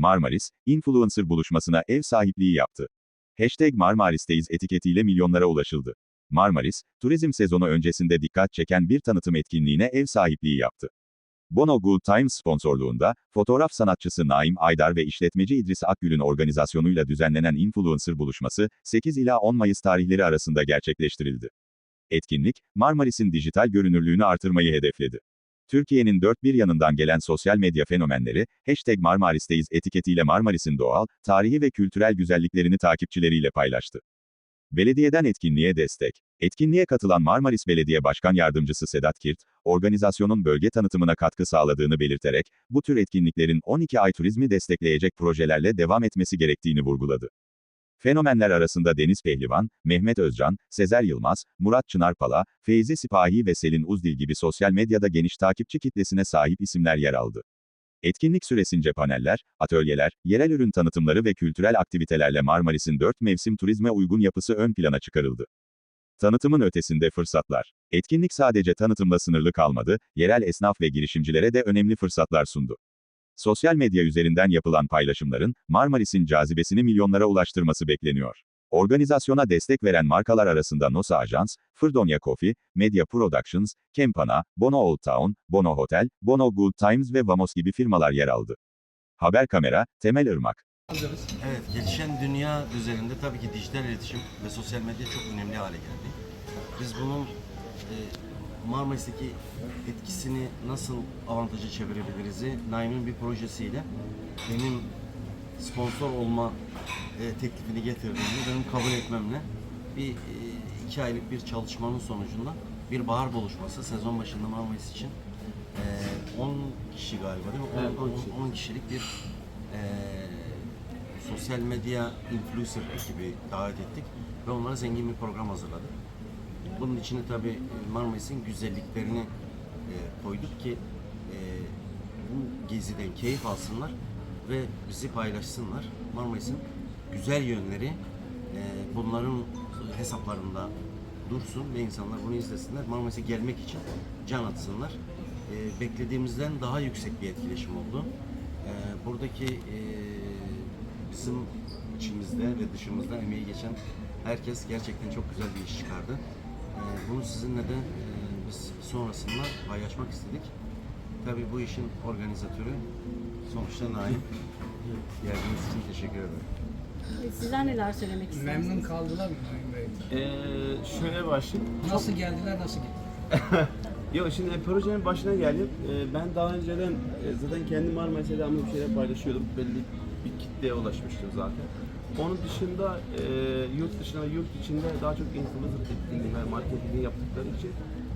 Marmaris, influencer buluşmasına ev sahipliği yaptı. Hashtag Marmaris'teyiz etiketiyle milyonlara ulaşıldı. Marmaris, turizm sezonu öncesinde dikkat çeken bir tanıtım etkinliğine ev sahipliği yaptı. Bono Good Times sponsorluğunda, fotoğraf sanatçısı Naim Aydar ve işletmeci İdris Akgül'ün organizasyonuyla düzenlenen influencer buluşması, 8 ila 10 Mayıs tarihleri arasında gerçekleştirildi. Etkinlik, Marmaris'in dijital görünürlüğünü artırmayı hedefledi. Türkiye'nin dört bir yanından gelen sosyal medya fenomenleri, hashtag Marmaris'teyiz etiketiyle Marmaris'in doğal, tarihi ve kültürel güzelliklerini takipçileriyle paylaştı. Belediyeden etkinliğe destek. Etkinliğe katılan Marmaris Belediye Başkan Yardımcısı Sedat Kirt, organizasyonun bölge tanıtımına katkı sağladığını belirterek, bu tür etkinliklerin 12 ay turizmi destekleyecek projelerle devam etmesi gerektiğini vurguladı. Fenomenler arasında Deniz Pehlivan, Mehmet Özcan, Sezer Yılmaz, Murat Çınarpala, Feyzi Sipahi ve Selin Uzdil gibi sosyal medyada geniş takipçi kitlesine sahip isimler yer aldı. Etkinlik süresince paneller, atölyeler, yerel ürün tanıtımları ve kültürel aktivitelerle Marmaris'in dört mevsim turizme uygun yapısı ön plana çıkarıldı. Tanıtımın ötesinde fırsatlar. Etkinlik sadece tanıtımla sınırlı kalmadı, yerel esnaf ve girişimcilere de önemli fırsatlar sundu. Sosyal medya üzerinden yapılan paylaşımların, Marmaris'in cazibesini milyonlara ulaştırması bekleniyor. Organizasyona destek veren markalar arasında Nosa Ajans, Fırdonya Coffee, Media Productions, Kempana, Bono Old Town, Bono Hotel, Bono Good Times ve Vamos gibi firmalar yer aldı. Haber kamera, Temel Irmak. Evet, gelişen dünya üzerinde tabii ki dijital iletişim ve sosyal medya çok önemli hale geldi. Biz bunun Marmaris'teki etkisini nasıl avantaja çevirebiliriz'i Naim'in bir projesiyle benim sponsor olma e, teklifini getirdiğimde benim kabul etmemle bir e, iki aylık bir çalışmanın sonucunda bir bahar buluşması sezon başında Marmaris için e, 10 kişi galiba değil mi? 10, Evet, 10 kişi. 10 kişilik bir e, sosyal medya influencer ekibi davet ettik ve onlara zengin bir program hazırladık. Bunun içine tabii Marmaris'in güzelliklerini e, koyduk ki e, bu geziden keyif alsınlar ve bizi paylaşsınlar. Marmaris'in güzel yönleri e, bunların hesaplarında dursun ve insanlar bunu izlesinler. Marmaris'e gelmek için can atsınlar. E, beklediğimizden daha yüksek bir etkileşim oldu. E, buradaki e, bizim içimizde ve dışımızda emeği geçen herkes gerçekten çok güzel bir iş çıkardı. Ee, bunu sizinle de e, biz sonrasında paylaşmak istedik. Tabii bu işin organizatörü sonuçta Naim. Geldiğiniz için teşekkür ederim. Sizler neler söylemek istersiniz? Memnun kaldılar mı Naim Bey? Ee, şöyle başlayayım. Nasıl geldiler, nasıl gittiler? Yok şimdi projenin başına geldim. Ee, ben daha önceden e, zaten kendi Marmaris'e devamlı bir şeyler paylaşıyordum. Belli bir kitleye ulaşmıştım zaten. Onun dışında e, yurt dışında ve yurt içinde daha çok influencer etkinliği ve marketingi yaptıkları için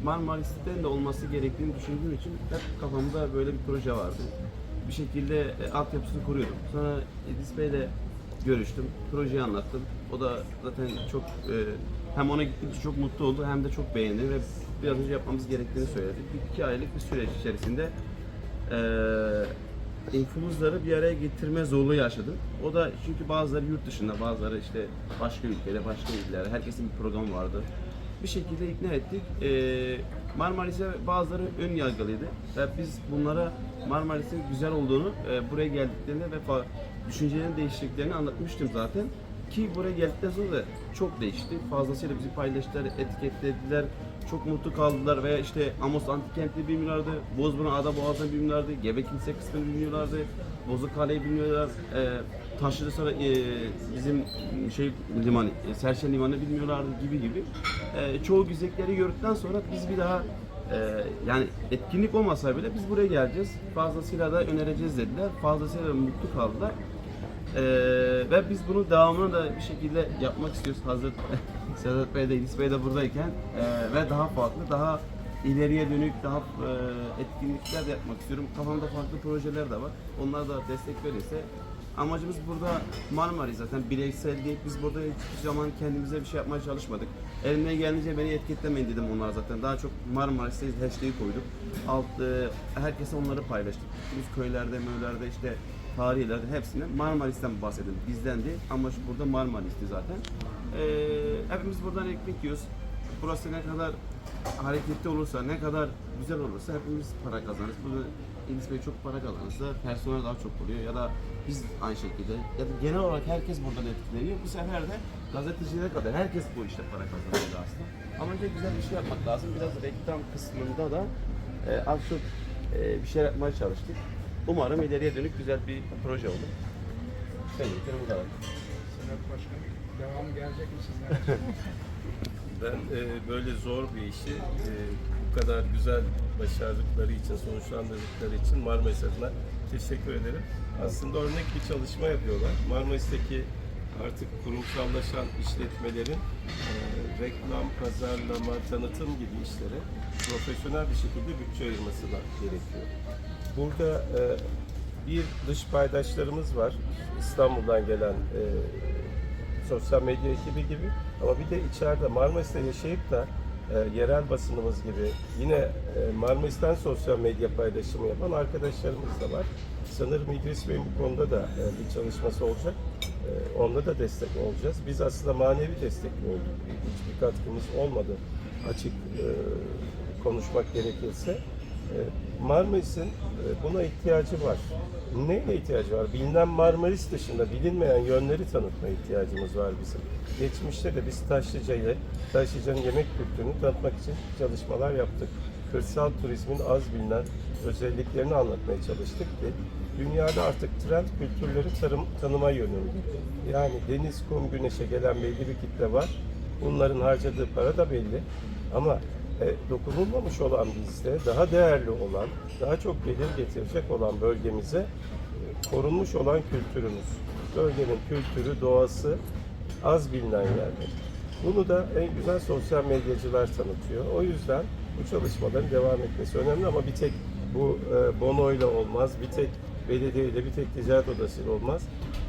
Marmaris'ten de olması gerektiğini düşündüğüm için hep kafamda böyle bir proje vardı. Bir şekilde e, altyapısını kuruyordum. Sonra İdris Bey'le görüştüm, projeyi anlattım. O da zaten çok e, hem ona gittiğim çok mutlu oldu hem de çok beğendi ve bir an önce yapmamız gerektiğini söyledi. Bir iki aylık bir süreç içerisinde e, influencer'ları bir araya getirme zorluğu yaşadım. O da çünkü bazıları yurt dışında, bazıları işte başka ülkede, başka illerde, herkesin bir programı vardı. Bir şekilde ikna ettik. Ee, Marmaris'e bazıları ön yargılıydı ve biz bunlara Marmaris'in güzel olduğunu e, buraya geldiklerinde ve düşüncelerini değiştirdiklerini anlatmıştım zaten. Ki buraya geldikten sonra da çok değişti. Fazlasıyla bizi paylaştılar, etiketlediler. Çok mutlu kaldılar veya işte Amos Antikent'i bilmiyorlardı, Bozburun Ada Boğazı'nı bilmiyorlardı, Gebe Kilise kısmını bilmiyorlardı, Bozukale'yi bilmiyorlar, e, Taşlı sonra e, bizim şey liman, e, Serşen Limanı bilmiyorlardı gibi gibi. E, çoğu güzellikleri gördükten sonra biz bir daha e, yani etkinlik olmasa bile biz buraya geleceğiz. Fazlasıyla da önereceğiz dediler. Fazlasıyla da mutlu kaldılar. Ee, ve biz bunu devamını da bir şekilde yapmak istiyoruz. Hazır Sedat Bey de İdris Bey de buradayken ee, ve daha farklı, daha ileriye dönük, daha e, etkinlikler de yapmak istiyorum. Kafamda farklı projeler de var. Onlar da destek verirse amacımız burada Marmaris zaten bireysel değil. Biz burada hiçbir zaman kendimize bir şey yapmaya çalışmadık. Elimden gelince beni etiketlemeyin dedim onlar zaten. Daha çok Marmaris'teyiz hashtag'i koyduk. Alt, e, herkese onları paylaştık. Biz köylerde, möylerde işte tarihlerde hepsine Marmaris'ten bahsedelim. Bizden değil ama şu burada Marmaris'ti zaten. Ee, hepimiz buradan ekmek yiyoruz. Burası ne kadar hareketli olursa, ne kadar güzel olursa hepimiz para kazanırız. Burada Enis Bey çok para kazanırsa personel daha çok oluyor ya da biz aynı şekilde ya da genel olarak herkes buradan etkileniyor. Bu sefer de gazetecilere kadar herkes bu işte para kazanıyor aslında. Ama önce güzel bir şey yapmak lazım. Biraz reklam kısmında da e, az çok e, bir şey yapmaya çalıştık. Umarım ileriye dönük güzel bir proje olur. Sevgilim bu kadar. Sedat Başkan, devam gelecek mi sizler? Ben e, böyle zor bir işi e, bu kadar güzel başardıkları için, sonuçlandırdıkları için Marmaris adına teşekkür ederim. Aslında örnek bir çalışma yapıyorlar. Marmaris'teki artık kurumsallaşan işletmelerin e, reklam, pazarlama, tanıtım gibi işlere profesyonel bir şekilde bütçe ayırması gerekiyor. Burada e, bir dış paydaşlarımız var. İstanbul'dan gelen e, sosyal medya ekibi gibi ama bir de içeride Marmaris'te yaşayıp da e, yerel basınımız gibi yine e, Marmaris'ten sosyal medya paylaşımı yapan arkadaşlarımız da var. Sanırım İdris Bey'in bu konuda da e, bir çalışması olacak. E, onda da destek olacağız. Biz aslında manevi destek olduk. Hiçbir katkımız olmadı açık e, konuşmak gerekirse. E, Marmaris'in e, buna ihtiyacı var. Neye ihtiyacı var? Bilinen Marmaris dışında bilinmeyen yönleri tanıtma ihtiyacımız var bizim. Geçmişte de biz Taşlıca'yı, Taşlıca'nın yemek kültürünü tanıtmak için çalışmalar yaptık. Kırsal turizmin az bilinen özelliklerini anlatmaya çalıştık ki dünyada artık trend kültürleri tarım, tanıma yönünde. Yani deniz, kum, güneşe gelen belli bir kitle var. Bunların harcadığı para da belli. Ama dokunulmamış olan bizde daha değerli olan, daha çok gelir getirecek olan bölgemize e, korunmuş olan kültürümüz. Bölgenin kültürü, doğası az bilinen yerler. Bunu da en güzel sosyal medyacılar tanıtıyor. O yüzden bu çalışmaların devam etmesi önemli ama bir tek bu e, bonoyla olmaz, bir tek belediyeyle, bir tek ticaret odasıyla olmaz.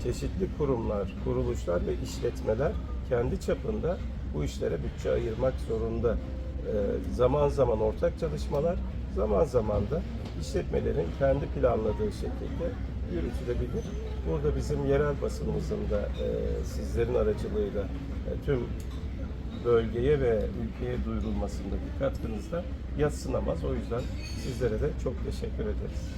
Çeşitli kurumlar, kuruluşlar ve işletmeler kendi çapında bu işlere bütçe ayırmak zorunda. Ee, zaman zaman ortak çalışmalar, zaman zaman da işletmelerin kendi planladığı şekilde yürütülebilir. Burada bizim yerel basınımızın da e, sizlerin aracılığıyla e, tüm bölgeye ve ülkeye duyurulmasındaki katkınız da yatsınamaz. O yüzden sizlere de çok teşekkür ederiz.